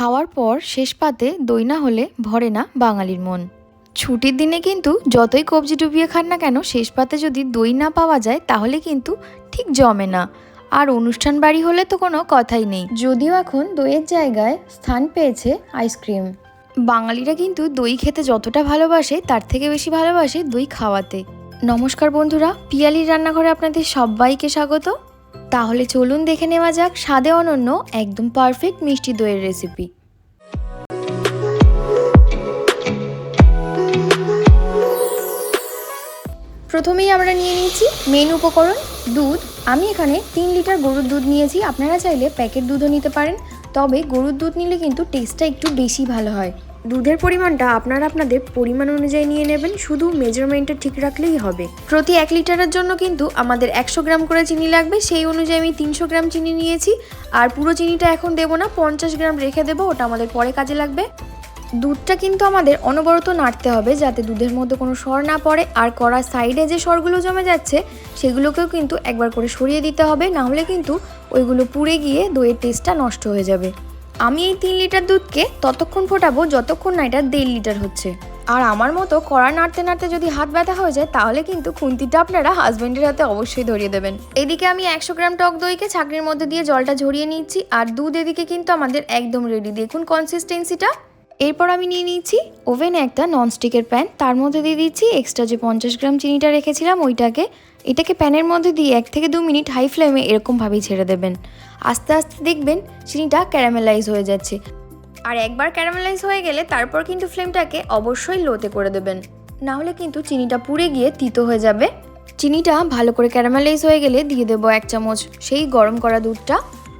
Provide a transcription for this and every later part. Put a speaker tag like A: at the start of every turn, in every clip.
A: খাওয়ার পর শেষ পাতে দই না হলে ভরে না বাঙালির মন। ছুটির দিনে কিন্তু যতই কবজি ডুবিয়ে খান না কেন, শেষ পাতে যদি দই না পাওয়া যায়, তাহলে কিন্তু ঠিক জমে না। আর অনুষ্ঠান বাড়ি হলে তো কোনো কথাই নেই। যদিও এখন দইয়ের জায়গায় স্থান পেয়েছে আইসক্রিম। বাঙালিরা কিন্তু দই খেতে যতটা ভালোবাসে, তার থেকে বেশি ভালোবাসে দই খাওয়াতে। নমস্কার বন্ধুরা, পিয়ালির রান্নাঘরে আপনাদের সবাইকে স্বাগত। তাহলে চলুন দেখে নেওয়া যাক স্বাদে অনন্য একদম পারফেক্ট মিষ্টি দইয়ের রেসিপি প্রথমেই আমরা নিয়ে নিয়েছি মেন উপকরণ, দুধ। আমি এখানে তিন লিটার গরুর দুধ নিয়েছি। আপনারা চাইলে প্যাকেট দুধও নিতে পারেন, তবে গরুর দুধ নিলে কিন্তু টেস্টটা একটু বেশি ভালো হয়। দুধের পরিমাণটা আপনারা আপনাদের পরিমাণ অনুযায়ী নিয়ে নেবেন, শুধু মেজারমেন্টটা ঠিক রাখলেই হবে। প্রতি এক লিটারের জন্য কিন্তু আমাদের একশো গ্রাম করে চিনি লাগবে, সেই অনুযায়ী আমি তিনশো গ্রাম চিনি নিয়েছি। আর পুরো চিনিটা এখন দেবো না, পঞ্চাশ গ্রাম রেখে দেবো, ওটা আমাদের পরে কাজে লাগবে। দুধটা কিন্তু আমাদের অনবরত নাড়তে হবে, যাতে দুধের মধ্যে কোনো সর না পড়ে। আর কড়ার সাইডে যে সরগুলো জমে যাচ্ছে, সেগুলোকেও কিন্তু একবার করে সরিয়ে দিতে হবে না হলে কিন্তু ওইগুলো পুড়ে গিয়ে দইয়ের টেস্টটা নষ্ট হয়ে যাবে। আমি এই তিন লিটার দুধকে ততক্ষণ ফোটাবো যতক্ষণ না এটা দেড় লিটার হচ্ছে। আর আমার মতো কড়া নাড়তে নাড়তে যদি হাত ব্যথা হয়ে যায়, তাহলে কিন্তু খুন্তিটা আপনারা হাজব্যান্ডের হাতে অবশ্যই ধরিয়ে দেবেন। এদিকে আমি একশো গ্রাম টক দইকে ছাঁকনির মধ্যে দিয়ে জলটা ঝরিয়ে নিচ্ছি, আর দুধ এদিকে কিন্তু আমাদের একদম রেডি দেখুন কনসিস্টেন্সিটা এরপর আমি নিয়ে নিয়েছি ওভেনে একটা ননস্টিকের প্যান, তার মধ্যে দিয়ে দিচ্ছি এক্সট্রা যে পঞ্চাশ গ্রাম চিনিটা রেখেছিলাম ওইটাকে, এটাকে প্যানের মধ্যে দিয়ে এক থেকে দু মিনিট হাই ফ্লেমে এরকমভাবেই ছেড়ে দেবেন। আস্তে আস্তে দেখবেন চিনিটা ক্যারামেলাইজ হয়ে যাচ্ছে। আর একবার ক্যারামেলাইজ হয়ে গেলে তারপর কিন্তু ফ্লেমটাকে অবশ্যই লোতে করে দেবেন। না হলে কিন্তু চিনিটা পুড়ে গিয়ে তিতো হয়ে যাবে। চিনিটা ভালো করে ক্যারামেলাইজ হয়ে গেলে দিয়ে দেবো এক চামচ সেই গরম করা দুধটা।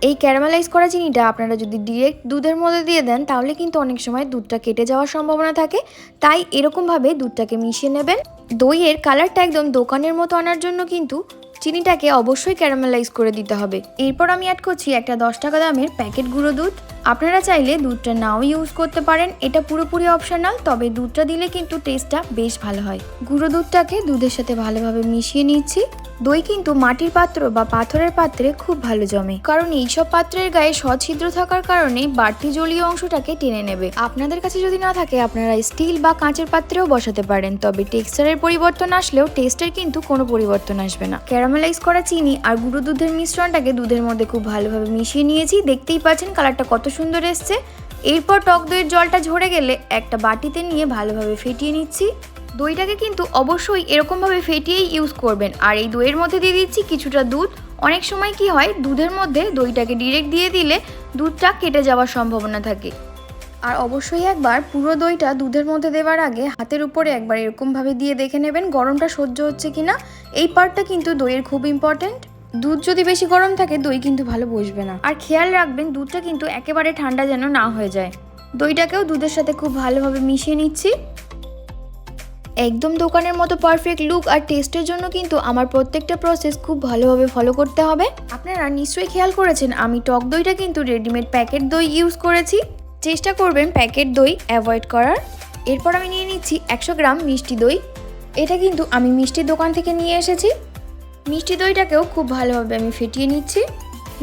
A: এই ক্যারামেলাইজ করা চিনিটা আপনারা যদি ডিরেক্ট দুধের মধ্যে দিয়ে দেন, তাহলে কিন্তু অনেক সময় দুধটা কেটে যাওয়ার সম্ভাবনা থাকে। তাই এরকমভাবে দুধটাকে মিশিয়ে নেবেন। দইয়ের কালারটা একদম দোকানের মতো আনার জন্য কিন্তু চিনিটাকে অবশ্যই ক্যারামেলাইজ করে দিতে হবে। এরপর আমি অ্যাড করছি একটা দশ টাকা দামের প্যাকেট গুঁড়ো দুধ। আপনারা চাইলে দুধটা নাও ইউজ করতে পারেন। এটা পুরোপুরি অপশনাল তবে দুধটা দিলে কিন্তু টেস্টটা বেশ ভালো হয়। গুঁড়ো দুধটাকে দুধের সাথে ভালোভাবে মিশিয়ে নিচ্ছি। দই কিন্তু মাটির পাত্র বা পাথরের পাত্রে খুব ভালো জমে। কারণ এইসব পাত্রের গায়ে সছিদ্র থাকার কারণে বাড়তি জলীয় অংশটাকে টেনে নেবে। আপনাদের কাছে যদি না থাকে, আপনারা স্টিল বা কাঁচের পাত্রেও বসাতে পারেন, তবে টেক্সচারের পরিবর্তন আসলেও টেস্টের কিন্তু কোনো পরিবর্তন আসবে না। ক্যারামেলাইজ করা চিনি আর গুঁড়ো দুধের মিশ্রণটাকে দুধের মধ্যে খুব ভালোভাবে মিশিয়ে নিয়েছি। দেখতেই পাচ্ছেন কালারটা কত সুন্দর এসছে। এরপর টক দইয়ের জলটা ঝরে গেলে একটা বাটিতে নিয়ে ভালোভাবে ফেটিয়ে নিচ্ছি। দইটাকে কিন্তু অবশ্যই এরকমভাবে ফেটিয়েই ইউজ করবেন। আর এই দইয়ের মধ্যে দিয়ে দিচ্ছি কিছুটা দুধ। অনেক সময় কি হয়, দুধের মধ্যে দইটাকে ডিরেক্ট দিয়ে দিলে দুধটা কেটে যাওয়ার সম্ভাবনা থাকে। আর অবশ্যই একবার পুরো দইটা দুধের মধ্যে দেওয়ার আগে হাতের উপরে একবার এরকমভাবে দিয়ে দেখে নেবেন গরমটা সহ্য হচ্ছে কি না এই পার্টটা কিন্তু দইয়ের খুব ইম্পর্ট্যান্ট দুধ যদি বেশি গরম থাকে, দই কিন্তু ভালো বসবে না। আর খেয়াল রাখবেন, দুধটা কিন্তু একেবারে ঠান্ডা যেন না হয়ে যায়। দইটাকেও দুধের সাথে খুব ভালোভাবে মিশিয়ে নিচ্ছি। একদম দোকানের মতো পারফেক্ট লুক আর টেস্টের জন্য কিন্তু আমার প্রত্যেকটা প্রসেস খুব ভালোভাবে ফলো করতে হবে। আপনারা নিশ্চয়ই খেয়াল করেছেন, আমি টক দইটা কিন্তু রেডিমেড প্যাকেট দই ইউজ করেছি। চেষ্টা করবেন প্যাকেট দই অ্যাভয়েড করার। এরপর আমি নিয়ে নিচ্ছি একশো গ্রাম মিষ্টি দই। এটা কিন্তু আমি মিষ্টির দোকান থেকে নিয়ে এসেছি। মিষ্টি দইটাকেও খুব ভালোভাবে আমি ফেটিয়ে নিচ্ছি।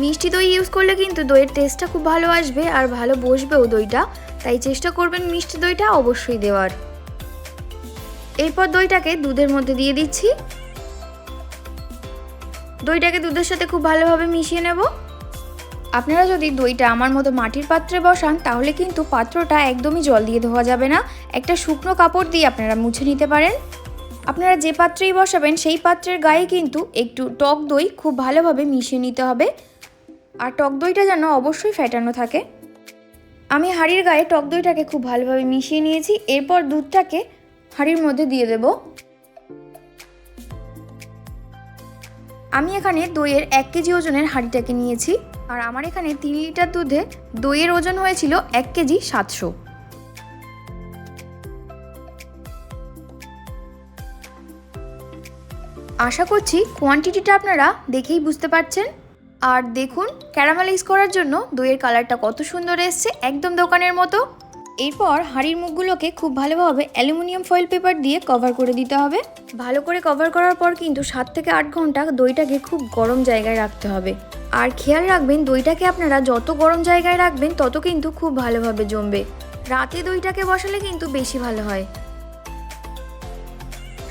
A: মিষ্টি দই ইউজ করলে কিন্তু দইয়ের টেস্টটা খুব ভালো আসবে আর ভালো বসবেও দইটা। তাই চেষ্টা করবেন মিষ্টি দইটা অবশ্যই দেওয়ার। এরপর দইটাকে দুধের মধ্যে দিয়ে দিচ্ছি। দইটাকে দুধের সাথে খুব ভালোভাবে মিশিয়ে নেব। আপনারা যদি দইটা আমার মতো মাটির পাত্রে বসান, তাহলে কিন্তু পাত্রটা একদমই জল দিয়ে ধোয়া যাবে না। একটা শুকনো কাপড় দিয়ে আপনারা মুছে নিতে পারেন। আপনারা যে পাত্রেই বসাবেন, সেই পাত্রের গায়ে কিন্তু একটু টক দই খুব ভালোভাবে মিশিয়ে নিতে হবে। আর টক দইটা যেন অবশ্যই ফ্যাটানো থাকে। আমি হাঁড়ির গায়ে টক দইটাকে খুব ভালোভাবে মিশিয়ে নিয়েছি। এরপর দুধটাকে হাঁড়ির মধ্যে দিয়ে দেব। আমি এখানে দইয়ের এক কেজি ওজনের হাঁড়িটাকে নিয়েছি। আর আমার এখানে তিন লিটার দুধে দইয়ের ওজন হয়েছিল এক কেজি সাতশো। আশা করছি কোয়ান্টিটিটা আপনারা দেখেই বুঝতে পারছেন। আর দেখুন, ক্যারামেলাইজ করার জন্য দইয়ের কালারটা কত সুন্দর এসছে একদম দোকানের মতো। এরপর হাঁড়ির মুখগুলোকে খুব ভালোভাবে অ্যালুমিনিয়াম ফয়েল পেপার দিয়ে কভার করে দিতে হবে। ভালো করে কভার করার পর কিন্তু সাত থেকে আট ঘণ্টা দইটাকে খুব গরম জায়গায় রাখতে হবে। আর খেয়াল রাখবেন, দইটাকে আপনারা যত গরম জায়গায় রাখবেন, তত কিন্তু খুব ভালোভাবে জমবে। রাতে দইটাকে বসালে কিন্তু বেশি ভালো হয়।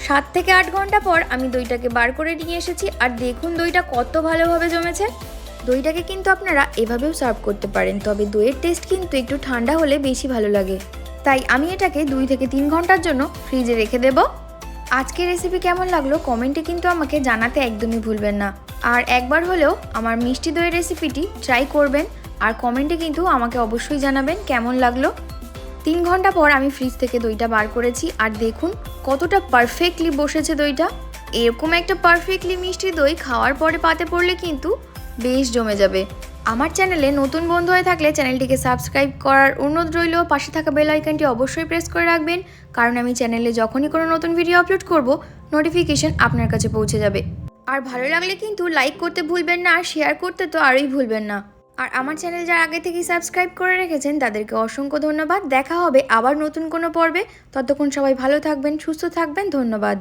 A: সাত থেকে আট ঘণ্টা পর আমি দইটাকে বার করে নিয়ে এসেছি। আর দেখুন দইটা কত ভালোভাবে জমেছে। দইটাকে কিন্তু আপনারা এভাবেও সার্ভ করতে পারেন, তবে দইয়ের টেস্ট কিন্তু একটু ঠান্ডা হলে বেশি ভালো লাগে। তাই আমি এটাকে দুই থেকে তিন ঘণ্টার জন্য ফ্রিজে রেখে দেব। আজকের রেসিপি কেমন লাগল কমেন্টে কিন্তু আমাকে জানাতে একদমই ভুলবেন না। আর একবার হলেও আমার মিষ্টি দইয়ের রেসিপিটি ট্রাই করবেন আর কমেন্টে কিন্তু আমাকে অবশ্যই জানাবেন কেমন লাগল। তিন ঘণ্টা পর আমি ফ্রিজ থেকে দইটা বার করেছি আর দেখুন কতটা পারফেক্টলি বসেছে দইটা। এরকম একটা পারফেক্টলি মিষ্টি দই খাওয়ার পরে পাতে পড়লে কিন্তু বেশ জমে যাবে। আমার চ্যানেলে নতুন বন্ধু হয়ে থাকলে চ্যানেলটিকে সাবস্ক্রাইব করার অনুরোধ রইল। পাশে থাকা বেল আইকনটি অবশ্যই প্রেস করে রাখবেন, কারণ আমি চ্যানেলে যখনই কোনো নতুন ভিডিও আপলোড করব, নোটিফিকেশন আপনার কাছে পৌঁছে যাবে। আর ভালো লাগলে কিন্তু লাইক করতে ভুলবেন না, আর শেয়ার করতে তো আরোই ভুলবেন না। আর আমার চ্যানেল যারা আগে থেকেই সাবস্ক্রাইব করে রেখেছেন, তাদেরকে অসংখ্য ধন্যবাদ। দেখা হবে আবার নতুন কোনো পর্বে। ততক্ষণ সবাই ভালো থাকবেন, সুস্থ থাকবেন। ধন্যবাদ।